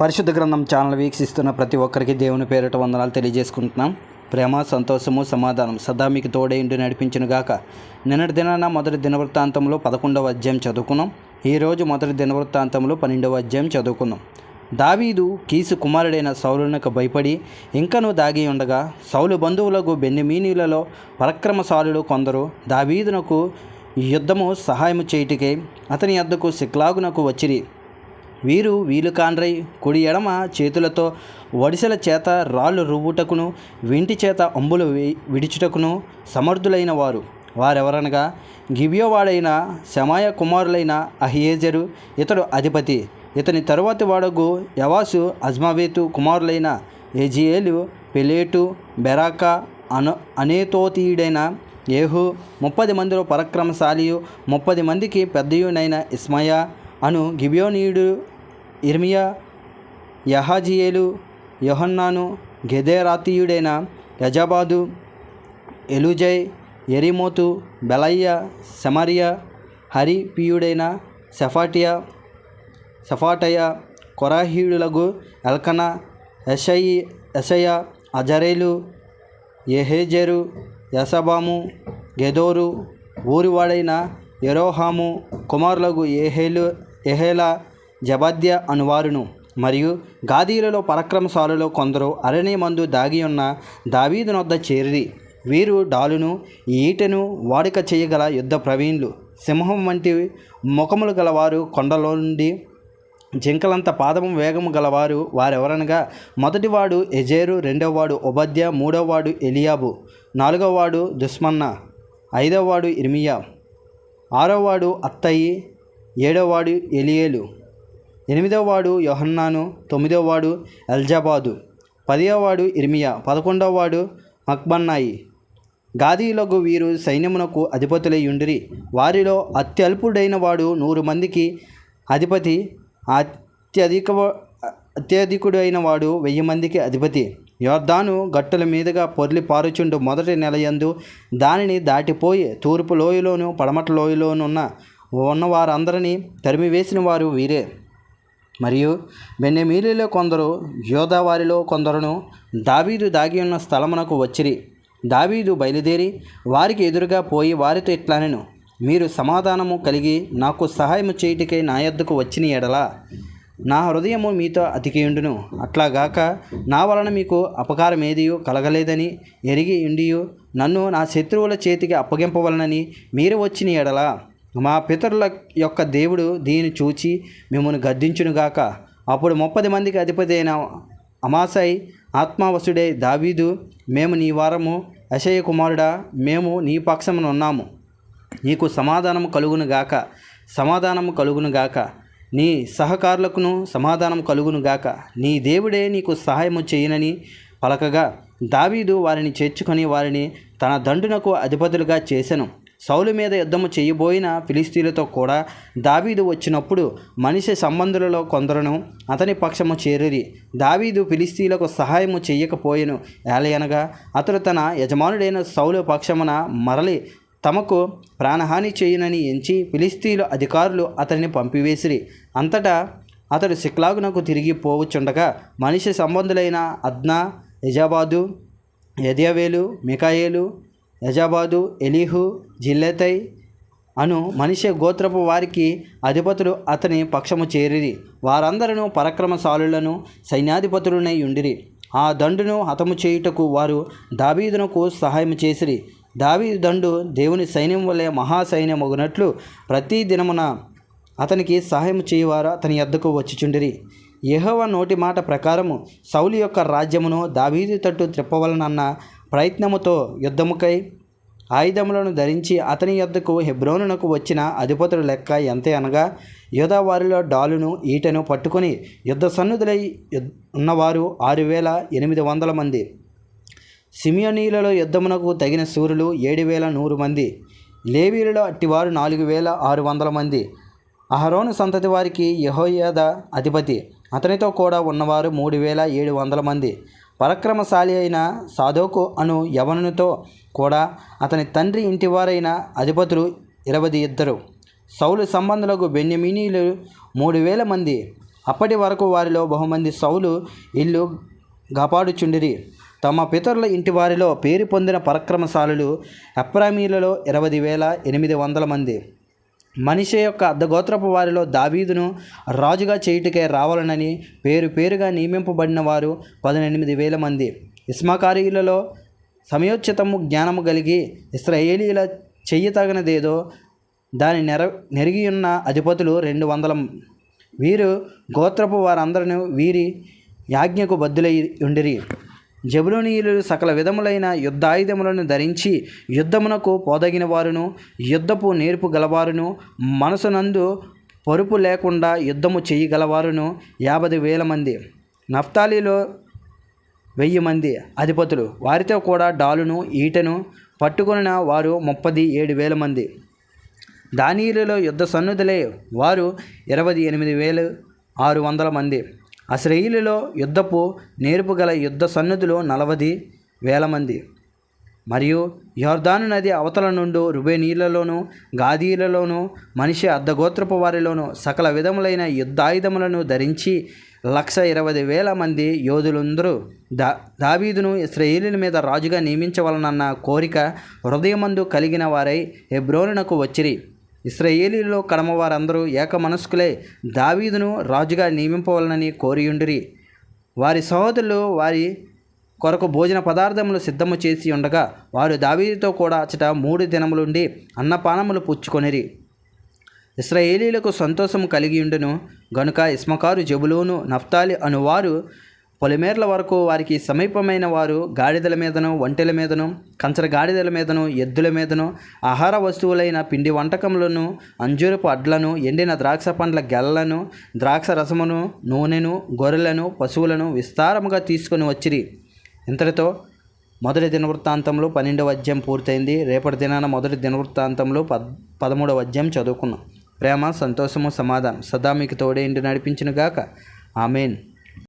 పరిశుద్ధ గ్రంథం ఛానల్ వీక్షిస్తున్న ప్రతి ఒక్కరికి దేవుని పేరిట వందనాలు తెలియజేసుకుంటున్నాం. ప్రేమ సంతోషము సమాధానం సదా మీకు తోడే ఇంటి నడిపించును గాక. నిన్నటి దినాన మొదటి దినవృత్తాంతంలో పదకొండవ అధ్యాయం చదువుకున్నాం. ఈరోజు మొదటి దినవృత్తాంతంలో పన్నెండవ అధ్యాయం చదువుకున్నాం. దావీదు కీసు కుమారుడైన సౌలునకు భయపడి ఇంకనూ దాగి ఉండగా సౌలు బంధువులకు బెన్నిమీనీలలో పరక్రమశాలులు కొందరు దావీదునకు యుద్ధము సహాయము చేయుటకై అతని అద్దకు సిక్లాగునకు వచ్చిరి. వీరు వీలు కాన్రై కుడి ఎడమ చేతులతో వడిసెల చేత రాళ్ళు రువ్వుటకును వింటి చేత అంబులు విడిచుటకును సమర్థులైన వారు. వారెవరనగా గిబియోవాడైన శమాయ కుమారులైన అహియేజరు ఇతడు అధిపతి. ఇతని తరువాతి వాడగు యవాసు అజ్మావేతు కుమారులైన ఎజియేలు పెలేటు బెరాకా అను అనేతోతీయుడైన ఏహు ముప్పది మందిలో పరక్రమశాలియు ముప్పది మందికి పెద్దయునైన ఇస్మయ అను గిబియోనీయుడు ఇర్మియా యహాజియేలు యోహన్నాను గెదేరాతీయుడైన యజాబాదు ఎలుజై ఎరిమోతు బెలయ్య సమరియా హరిపియుడైన సెఫాటియా సెఫాటయ కొరాహీయులకు ఎల్కన ఎషయి ఎషయ అజరేలు ఎహేజెరు యసబాము గెదోరు ఊరివాడైన ఎరోహాము కుమారులకు ఏహేలు ఎహేలా జబద్య అనువారును మరియు గాదీలలో పరక్రమశాలలో కొందరు అరణ్యమందు దాగి ఉన్న దావీదునొద్ద చేరి వీరు డాలును ఈటెను వాడుక చేయగల యుద్ధ ప్రవీణులు. సింహం వంటి ముఖములు గలవారు కొండలో నుండి జింకలంత పాదము వేగము గలవారు వారెవరనగా మొదటివాడు ఎజేరు రెండవవాడు ఉబద్య మూడవవాడు ఎలియాబు నాలుగవవాడు దుస్మన్న ఐదవవాడు ఇర్మియా ఆరవవాడు అత్తయి ఏడవవాడు ఎలియేలు. ఎనిమిదవవాడు యోహన్నాను తొమ్మిదవవాడు ఎల్జాబాదు పదియవవాడు ఇర్మియా పదకొండవవాడు మక్బన్నాయి. గాదీలకు వీరు సైన్యమునకు అధిపతులై ఉండిరి వారిలో అత్యల్పుడైన వాడు నూరు మందికి అధిపతి అత్యధిక అత్యధికుడైన వాడు వెయ్యి మందికి అధిపతి. యోర్ధాను గట్టుల మీదుగా పొర్లి పారుచుండు మొదటి నెలయందు దానిని దాటిపోయి తూర్పు లోయలోను పడమట లోయలోనున్న ఉన్న వారందరినీ తరిమివేసిన వారు వీరే. మరియు బెన్నెమీలిలో కొందరు యోధా వారిలో కొందరును దావీదు దాగి ఉన్న స్థలమునకు వచ్చిరి. దావీదు బయలుదేరి వారికి ఎదురుగా పోయి వారితో ఇట్లానెను మీరు సమాధానము కలిగి నాకు సహాయము చేయుటికై నా యొద్దకు వచ్చిన ఎడలా నా హృదయము మీతో అతికియుండును. అట్లాగాక నా వలన మీకు అపకారం ఏదియో కలగలేదని ఎరిగి ఉండియు నన్ను నా శత్రువుల చేతికి అప్పగింపవలనని మీరు వచ్చిన ఎడలా మా పితరుల యొక్క దేవుడు దీన్ని చూచి మిమ్మల్ని గద్దించునుగాక. అప్పుడు ముప్పది మందికి అధిపతి అయిన అమాసాయి ఆత్మావసుడే దావీదు మేము నీ వారము అశయ కుమారుడా మేము నీ పక్షమున ఉన్నాము. నీకు సమాధానము కలుగును గాక సమాధానము కలుగును గాక నీ సహకారులకును సమాధానం కలుగును గాక నీ దేవుడే నీకు సహాయము చేయనని పలకగా దావీదు వారిని చేర్చుకొని వారిని తన దండునకు అధిపతులుగా చేసెను. సౌలు మీద యుద్ధము చేయబోయిన ఫిలిస్తీన్లతో కూడా దావీదు వచ్చినప్పుడు మనిషి సంబంధులలో కొందరును అతని పక్షము చేరిరి. దావీదు ఫిలిస్తీన్లకు సహాయము చేయకపోయెను. ఏలయనగా అతడు తన యజమానుడైన సౌలు పక్షమున మరలి తమకు ప్రాణహాని చేయనని ఎంచి ఫిలిస్తీన్ల అధికారులు అతనిని పంపివేసిరి. అంతటా అతడు సిక్లాగునకు తిరిగి పోవచ్చుండగా మనిషి సంబంధులైన అద్నా యజాబాదు యద్యవేలు మికాయేలు యజాబాదు ఎలీహు జిల్లెతై అను మనిషి గోత్రపు వారికి అధిపతులు అతని పక్షము చేరిరి. వారందరూ పరక్రమశాలులను సైన్యాధిపతులనై ఉండిరి. ఆ దండును హతము చేయుటకు వారు దావీదునకు సహాయం చేసిరి. దావీదు దండు దేవుని సైన్యం వలె మహాసైన్యమగునట్లు ప్రతి దినమున అతనికి సహాయం చేయవారు అతని యొద్దకు వచ్చిచుండిరి. యహోవ నోటి మాట ప్రకారము సౌలి యొక్క రాజ్యమును దావీదు తట్టు త్రిప్పవలనన్న ప్రయత్నముతో యుద్ధముకై ఆయుధములను ధరించి అతని యొద్దకు హెబ్రోనునకు వచ్చిన అధిపతుల లెక్క ఎంతే అనగా యోధావారిలో డాలును ఈటను పట్టుకొని యుద్ధ సన్నుధులై యుద్- ఉన్నవారు ఆరు వేల ఎనిమిది వందల మంది. సిమియోనీలలో యుద్ధమునకు తగిన సూర్యులు ఏడు వేల నూరు మంది. లేవీలలో అట్టివారు నాలుగు వేల ఆరు వందల మంది. అహరోను సంతతి వారికి యహోయద అధిపతి. అతనితో కూడా ఉన్నవారు మూడు వేల ఏడు వందల మంది. పరక్రమశాలి అయిన సాధోకు అను యవనునితో కూడా అతని తండ్రి ఇంటివారైన అధిపతులు ఇరవై ఇద్దరు. సౌలు సంబంధులకు బెన్యమీనీలు మూడు వేల మంది. అప్పటి వరకు వారిలో బహుమంది సౌలు ఇల్లు గపాడుచుండిరి తమ పితరుల ఇంటి వారిలో పేరు పొందిన పరక్రమశాలులు అప్రామీలలో ఇరవై వేల ఎనిమిది వందల మంది. మనిషి యొక్క అర్ధగోత్రపు వారిలో దావీదును రాజుగా చేయుటకే రావాలనని పేరు పేరుగా నియమింపబడిన వారు పదినెనిమిది వేల మంది. ఇస్మాకారీలలో సమయోచితము జ్ఞానము కలిగి ఇస్రాయేలీల చెయ్యి తగినదేదో దాని నెర నెరిగి ఉన్న అధిపతులు రెండు వందల వీరు గోత్రపు వారందరూ వీరి యాజ్ఞకు బద్దులై ఉండిరి. జబులోనీయులు సకల విధములైన యుద్ధాయుధములను ధరించి యుద్ధమునకు పోదగిన వారును యుద్ధపు నేర్పు గలవారును మనసునందు పరుపు లేకుండా యుద్ధము చేయగలవారును యాభై వేల మంది నఫ్తాలీలో వెయ్యి మంది అధిపతులు. వారితో కూడా డాలును ఈటను పట్టుకొనిన వారు ముప్పది ఏడు వేల మంది. దానియులలో యుద్ధ సన్నుదులే వారు ఇరవై ఎనిమిది వేలు ఆరు వందల మంది. అశ్రయిలలో యుద్ధపు నేర్పు గల యుద్ధ సన్నిధులు నలభై వేల మంది. మరియు యోర్దాను నది అవతల నుండి రుబేనీలలోను గాదీలలోను మనిషి అర్ధగోత్రపు వారిలోను సకల విధములైన యుద్ధాయుధములను ధరించి లక్ష ఇరవై వేల మంది యోధులందరూ. దా దావీదును ఇస్రాయేలీల మీద రాజుగా నియమించవలనన్న కోరిక హృదయమందు కలిగిన వారై హెబ్రోనునకు వచ్చిరి. ఇస్రాయేలీలో కడమవారందరూ ఏక మనస్కులై దావీదును రాజుగా నియమింపవలనని కోరియుండిరి. వారి సహోదరులు వారి కొరకు భోజన పదార్థములు సిద్ధము చేసి ఉండగా వారు దావీదుతో కూడా అచట మూడు దినములుండి అన్నపానములు పుచ్చుకొనిరి. ఇస్రాయేలీలకు సంతోషము కలిగి ఉండును గనుక ఇస్మకారు జబులోను నఫ్తాలి అనువారు పొలిమేర్ల వరకు వారికి సమీపమైన వారు గాడిదల మీదను ఒంటెల మీదను కంచర గాడిదల మీదను ఎద్దుల మీదను ఆహార వస్తువులైన పిండి వంటకములను అంజూరపు అడ్లను ఎండిన ద్రాక్ష పండ్ల గెల్లను ద్రాక్ష రసమును నూనెను గొర్రెలను పశువులను విస్తారముగా తీసుకొని వచ్చిరి. ఇంతటితో మొదటి దినవృత్తాంతంలో పన్నెండవ అధ్యాయం పూర్తయింది. రేపటి దినాన మొదటి దినవృత్తాంతంలో పద్ పదమూడవ అధ్యాయం చదువుకున్నాం. ప్రేమ సంతోషము సమాధానం. సదా మీకు తోడే ఇంటి నడిపించినగాక. ఆమెన్.